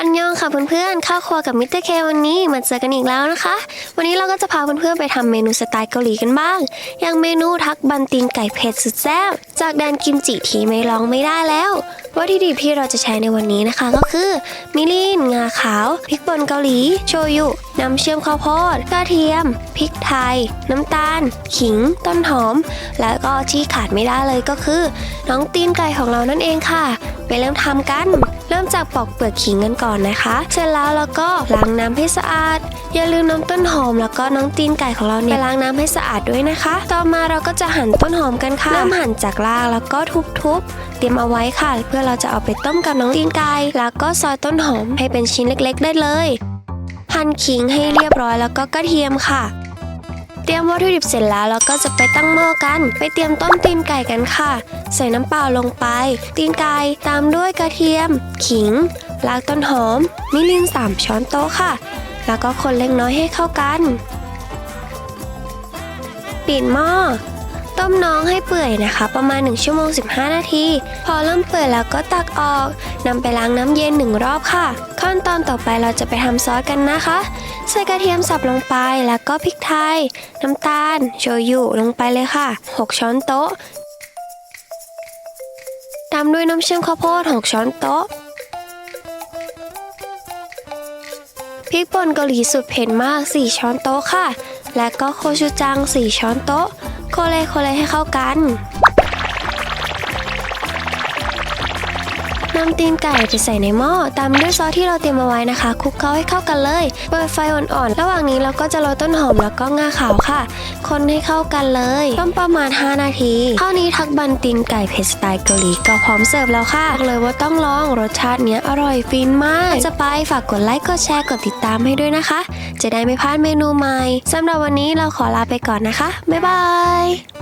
อันยองค่ะเพื่อนๆข้าวครัวกับมิสเตอร์เควันนี้มาเจอกันอีกแล้วนะคะ วันนี้เราก็จะพาเพื่อนๆไปทำเมนูสไตล์เกาหลีกันบ้าง อย่างเมนูทักบันตินไก่เผ็ดสุดแซ่บจากแดนกิมจิที่ไม่ลองไม่ได้แล้ววัตถุดิบที่เราจะใช้ในวันนี้นะคะก็คือ มิลินงาขาว พริกป่นเกาหลี โชยุ น้ำเชื่อมข้าวโพดกระเทียม พริกไทย น้ำตาล ขิง ต้นหอม แล้วก็ที่ขาดไม่ได้เลยก็คือ น้องตีนไก่ของเรานั่นเองค่ะ ไปเริ่มทำกัน เริ่มจากปอกเปลือกขิงกันก่อนนะคะ เสร็จแล้วเราก็ล้างน้ำให้สะอาด อย่าลืมน้ำต้นหอมแล้วก็น้องตีนไก่ของเราเนี่ยไปล้างน้ำให้สะอาดด้วยนะคะ ต่อมาเราก็จะหั่นต้นหอมกันค่ะเริ่มหั่นจากรากแล้วก็ทุบๆเตรียมเอาไว้ค่ะ เพื่อเราจะเอาไปต้มกับน้องตีนไก่แล้วก็ซอยต้นหอมให้เป็นชิ้นเล็ก ๆ ได้เลย หั่นขิงให้เรียบร้อยแล้วก็กระเทียมค่ะ เตรียมวัตถุดิบเสร็จแล้วเราก็จะไปตั้งหม้อกัน ไปเตรียมต้มตีนไก่กันค่ะ ใส่น้ำเปล่าลงไป ตีนไก่ตามด้วยกระเทียม ขิงรากต้นหอม มิลินสามช้อนโต๊ะค่ะ แล้วก็คนเล็กน้อยให้เข้ากัน ปิดหม้อ ต้มน้องให้เปื่อยนะคะ ประมาณ 1 ชั่วโมง 15 นาที พอเริ่มเปื่อยแล้วก็ตักออก นำไปล้างน้ำเย็นหนึ่งรอบค่ะ ขั้นตอนต่อไปเราจะไปทำซอสกันนะคะ ใส่กระเทียมสับลงไปแล้วก็พริกไทย น้ำตาล โชยุลงไปเลยค่ะ 6 ช้อนโต๊ะตามด้วยน้ำเชื่อมข้าวโพด 6 ช้อนโต๊ะพริกป่นเกาหลีสุดเผ็ดมาก 4 ช้อนโต๊ะค่ะ และก็โคชูจัง 4 ช้อนโต๊ะ โคเลโคเลให้เข้ากัน นำตีนไก่ไปใส่ในหม้อ ตามด้วยซอสที่เราเตรียมเอาไว้นะคะ คลุกเคล้าให้เข้ากันเลย เปิดไฟอ่อนๆ ระหว่างนี้เราก็จะโรยต้นหอมแล้วก็งาขาวค่ะ คนให้เข้ากันเลยต้มประมาณ 5 นาที เท่านี้ทักบันตีนไก่เผ็ดสไตล์เกาหลีก็พร้อมเสิร์ฟแล้วค่ะบอกเลยว่าต้องลองรสชาติเนี้ยอร่อยฟินมากจะไปฝากกดไลค์กดแชร์กดติดตามให้ด้วยนะคะ จะได้ไม่พลาดเมนูใหม่สำหรับวันนี้เราขอลาไปก่อนนะคะบ๊ายบาย